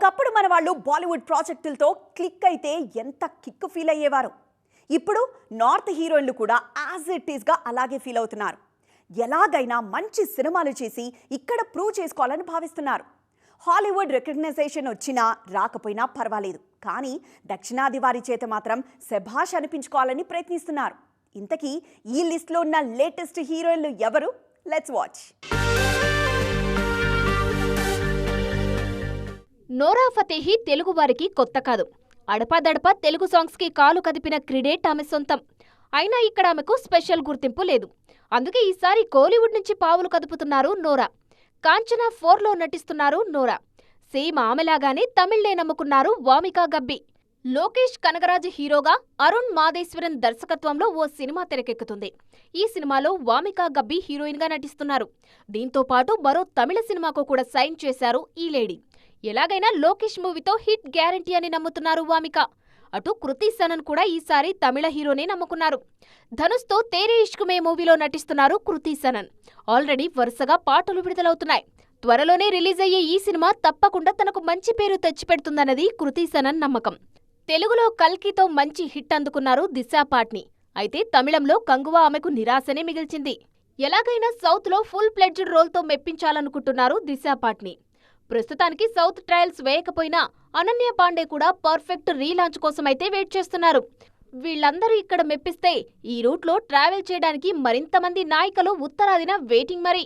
ఒకప్పుడు మన వాళ్ళు బాలీవుడ్ ప్రాజెక్టులతో క్లిక్ అయితే ఎంత కిక్ ఫీల్ అయ్యేవారు? ఇప్పుడు నార్త్ హీరోయిన్లు కూడా యాజ్ ఇట్ ఈస్గా అలాగే ఫీల్ అవుతున్నారు. ఎలాగైనా మంచి సినిమాలు చేసి ఇక్కడ ప్రూవ్ చేసుకోవాలని భావిస్తున్నారు. హాలీవుడ్ రికగ్నైజేషన్ వచ్చినా రాకపోయినా పర్వాలేదు. కానీ దక్షిణాది వారి చేత మాత్రం శభాష్ అనిపించుకోవాలని ప్రయత్నిస్తున్నారు. ఇంతకీ ఈ లిస్ట్లో ఉన్న లేటెస్ట్ హీరోయిన్లు ఎవరు? లెట్స్ వాచ్ నోరా ఫతేహి తెలుగువారికి కొత్త కాదు. అడపాదడపా తెలుగు సాంగ్స్కి కాలు కదిపిన క్రిడేట్ ఆమె సొంతం. అయినా ఇక్కడ ఆమెకు స్పెషల్ గుర్తింపు లేదు. అందుకే ఈసారి కోలీవుడ్ నుంచి పావులు కదుపుతున్నారు నోరా. కాంచనా ఫోర్లో నటిస్తున్నారు నోరా. సేమ్ ఆమెలాగానే తమిళ్ళే నమ్ముకున్నారు వామికా గబ్బి. లోకేష్ కనగరాజు హీరోగా అరుణ్ మాదేశ్వరన్ దర్శకత్వంలో ఓ సినిమా తెరకెక్కుతుంది. ఈ సినిమాలో వామికా గబ్బి హీరోయిన్గా నటిస్తున్నారు. దీంతో పాటు మరో తమిళ సినిమాకు కూడా సైన్ చేశారు ఈ లేడీ. ఎలాగైనా లోకేష్ మూవీతో హిట్ గ్యారంటీ అని నమ్ముతున్నారు వామిక. అటు కృతి సనన్ కూడా ఈసారి తమిళ హీరోనే నమ్ముకున్నారు. ధనుష్తో తేరే ఇష్కుమే మూవీలో నటిస్తున్నారు కృతి సనన్. ఆల్రెడీ వరుసగా పాటలు విడుదలవుతున్నాయి. త్వరలోనే రిలీజ్ అయ్యే ఈ సినిమా తప్పకుండా తనకు మంచి పేరు తెచ్చిపెడుతుందన్నది కృతి సనన్ నమ్మకం. తెలుగులో కల్కితో మంచి హిట్ అందుకున్నారు దిశా పాట్ని. అయితే తమిళంలో కంగువా ఆమెకు నిరాశనే మిగిల్చింది. ఎలాగైనా సౌత్లో ఫుల్ ప్లెడ్జ్డ్ రోల్తో మెప్పించాలనుకుంటున్నారు దిశా పాట్ని. ప్రస్తుతానికి సౌత్ ట్రయల్స్ వేయకపోయినా అనన్య పాండే కూడా పర్ఫెక్ట్ రీలాంచ్ కోసమైతే వెయిట్ చేస్తున్నారు. వీళ్ళందరూ ఇక్కడ మెప్పిస్తే ఈ రూట్లో ట్రావెల్ చేయడానికి మరింత మంది నాయికలు ఉత్తరాదిన వెయిటింగ్ మరి.